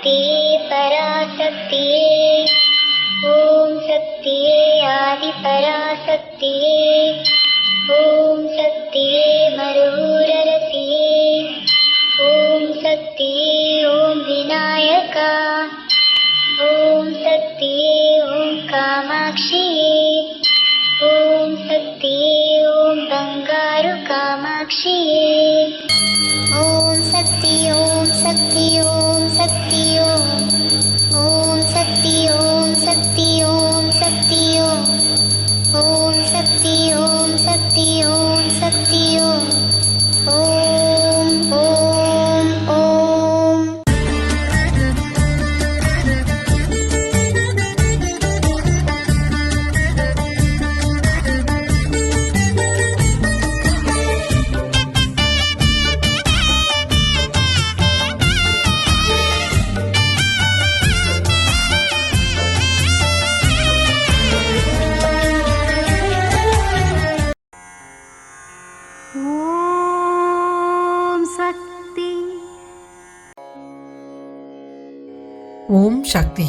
शक्तिये पराशक्तिये। ॐ शक्तिये आदिपराशक्तिये ॐ शक्तिये मरुररसिये ॐ शक्तिये ॐ विनायका। ॐ शक्तिये ॐ कामाक्षिये। ॐ शक्तिये ॐ बङ्गारु कामाक्षिये। ॐ शक्ति ॐ ಓಂ ಶಕ್ತಿ.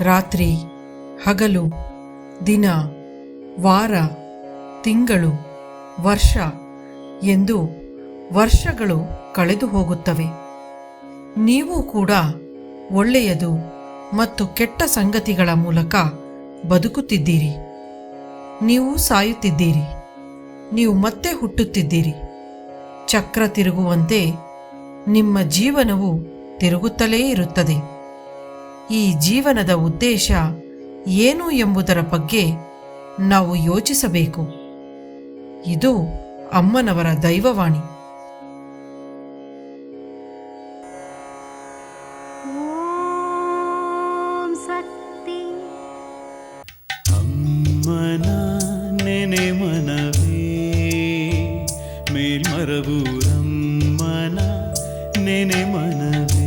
ರಾತ್ರಿ, ಹಗಲು, ದಿನ, ವಾರ, ತಿಂಗಳು, ವರ್ಷ ಎಂದು ವರ್ಷಗಳು ಕಳೆದು ಹೋಗುತ್ತವೆ. ನೀವು ಕೂಡ ಒಳ್ಳೆಯದು ಮತ್ತು ಕೆಟ್ಟ ಸಂಗತಿಗಳ ಮೂಲಕ ಬದುಕುತ್ತಿದ್ದೀರಿ. ನೀವು ಸಾಯುತ್ತಿದ್ದೀರಿ. ನೀವು ಮತ್ತೆ ಹುಟ್ಟುತ್ತಿದ್ದೀರಿ. ಚಕ್ರ ತಿರುಗುವಂತೆ ನಿಮ್ಮ ಜೀವನವು ತಿರುಗುತ್ತಲೇ ಇರುತ್ತದೆ. ಈ ಜೀವನದ ಉದ್ದೇಶ ಏನು ಎಂಬುದರ ಬಗ್ಗೆ ನಾವು ಯೋಚಿಸಬೇಕು. ಇದು ಅಮ್ಮನವರ ದೈವವಾಣಿ. ಅಮ್ಮನ ನೆನೆ ಮನವೇ ಮೇಲ್ಮರವು ನೆನೆ ಮನವೇ